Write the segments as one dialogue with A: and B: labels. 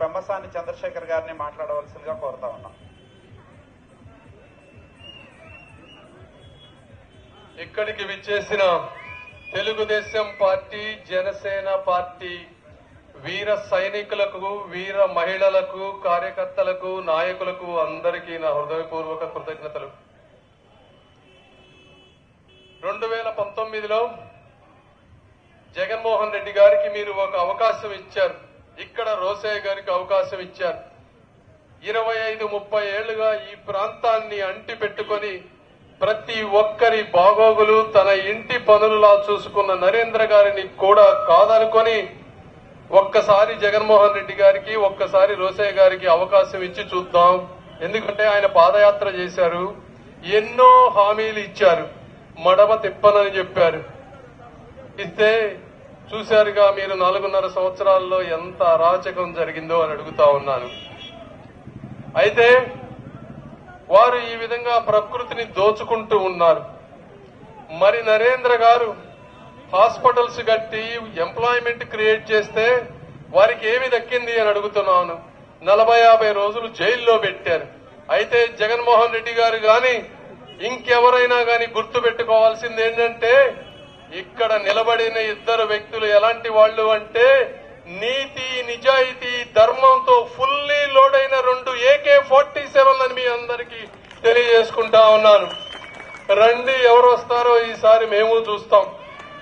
A: పెమ్మసాని చంద్రశేఖర్ గారిని మాట్లాడవలసిందిగా కోరుతా ఉన్నాం.
B: ఇక్కడికి విచ్చేసిన తెలుగుదేశం పార్టీ జనసేన పార్టీ వీర సైనికులకు వీర మహిళలకు కార్యకర్తలకు నాయకులకు అందరికీ నా హృదయపూర్వక కృతజ్ఞతలు. రెండు వేల పంతొమ్మిదిలో జగన్మోహన్ రెడ్డి గారికి మీరు ఒక అవకాశం ఇచ్చారు. ఇక్కడ రోసయ్య గారికి అవకాశం ఇచ్చారు. ఇరవై ఐదు ముప్పై ఏళ్ళుగా ఈ ప్రాంతాన్ని అంటి పెట్టుకొని ప్రతి ఒక్కరి బాగోగులు తన ఇంటి పనులులా చూసుకున్న నరేంద్ర గారిని కూడా కాదనుకొని ఒక్కసారి జగన్మోహన్ రెడ్డి గారికి ఒక్కసారి రోసయ్య గారికి అవకాశం ఇచ్చి చూద్దాం. ఎందుకంటే ఆయన పాదయాత్ర చేశారు. ఎన్నో హామీలు ఇచ్చారు. మడమ తిప్పనని చెప్పారు. ఇస్తే చూశారుగా మీరు నాలుగున్నర సంవత్సరాల్లో ఎంత అరాచకం జరిగిందో అని అడుగుతా ఉన్నాను. అయితే వారు ఈ విధంగా ప్రకృతిని దోచుకుంటూ ఉన్నారు. మరి నరేంద్ర గారు హాస్పిటల్స్ కట్టి ఎంప్లాయ్మెంట్ క్రియేట్ చేస్తే వారికి ఏమి దక్కింది అని అడుగుతున్నాను. నలభై యాభై రోజులు జైల్లో పెట్టారు. అయితే జగన్మోహన్ రెడ్డి గారు గాని ఇంకెవరైనా గాని గుర్తు పెట్టుకోవాల్సింది ఏంటంటే ఇక్కడ నిలబడిన ఇద్దరు వ్యక్తులు ఎలాంటి వాళ్ళు అంటే నీతి నిజాయితీ ధర్మంతో ఫుల్లీ లోడ్ అయిన రెండు ఏకే ఫార్టీ సెవెన్ అని మీ అందరికీ తెలియజేసుకుంటా ఉన్నాను. రండి ఎవరు వస్తారో ఈసారి మేము చూస్తాం.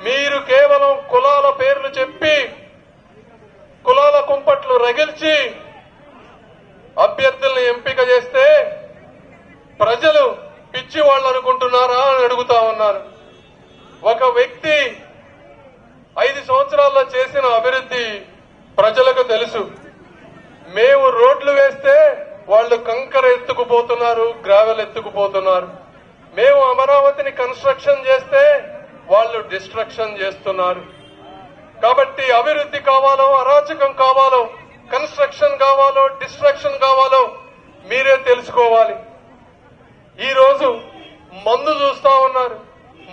B: మీరు కేవలం కులాల పేర్లు చెప్పి కులాల కుంపట్లు రగిల్చి అభ్యర్థుల్ని ఎంపిక చేస్తే ప్రజలు పిచ్చి వాళ్ళు అనుకుంటున్నారా అని అడుగుతా ఉన్నారు ఒక వ్యక్తి ఐదు సంవత్సరాల్లో చేసిన అభివృద్ధి ప్రజలకు తెలుసు. మేము రోడ్లు వేస్తే వాళ్ళు కంకర ఎత్తుకుపోతున్నారు గ్రావెల్ ఎత్తుకుపోతున్నారు. మేము అమరావతిని కన్స్ట్రక్షన్ చేస్తే వాళ్ళు డిస్ట్రక్షన్ చేస్తున్నారు. కాబట్టి అభివృద్ధి కావాలో అరాచకం కావాలో కన్స్ట్రక్షన్ కావాలో డిస్ట్రక్షన్ కావాలో మీరే తెలుసుకోవాలి. ఈరోజు మందు చూస్తా ఉన్నారు.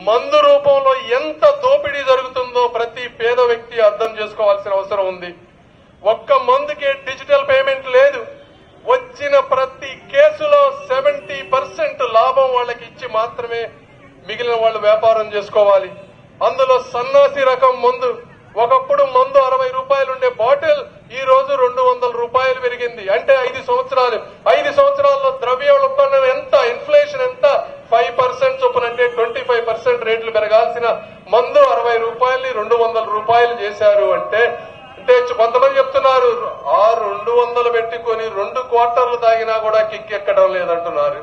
B: మందు రూపంలో ఎంత దోపిడీ జరుగుతుందో ప్రతి పేద వ్యక్తి అర్థం చేసుకోవాల్సిన అవసరం ఉంది. ఒక్క మందుకే డిజిటల్ పేమెంట్ లేదు. వచ్చిన ప్రతి కేసులో సెవెంటీ పర్సెంట్ లాభం వాళ్ళకి ఇచ్చి మాత్రమే మిగిలిన వాళ్ళు వ్యాపారం చేసుకోవాలి. అందులో సన్నాసి రకం మందు. ఒకప్పుడు మందు అరవై రూపాయలు ఉండే బాటిల్ ఈ రోజు రెండు వందల రూపాయలు పెరిగింది అంటే ఐదు సంవత్సరాలు ఐదు సంవత్సరాల్లో ద్రవ్యోల్బణం ఎంత ఇన్ఫ్లేషన్ ఎంత ఫైవ్ పర్సెంట్ చొప్పున అంటే ట్వంటీ ఫైవ్ పర్సెంట్ రేట్లు పెరగాల్సిన మందు అరవై రూపాయలని రెండు వందల రూపాయలు చేశారు అంటే అంటే కొంతమంది చెప్తున్నారు ఆ రెండు వందలు పెట్టుకొని రెండు క్వార్టర్లు తాగినా కూడా కిక్ ఎక్కడం లేదంటున్నారు.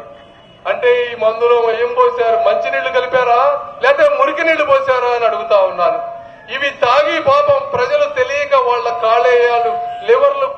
B: అంటే ఈ మందులో ఏం పోసారు? మంచినీళ్ళు కలిపారా? లేకపోతే మురికి నీళ్ళు పోసారా అని అడుగుతా ఉన్నాను. ఇవి తాగి పాపం ప్రజలు తెలియక వాళ్ళ కాళేయాలు లివర్లు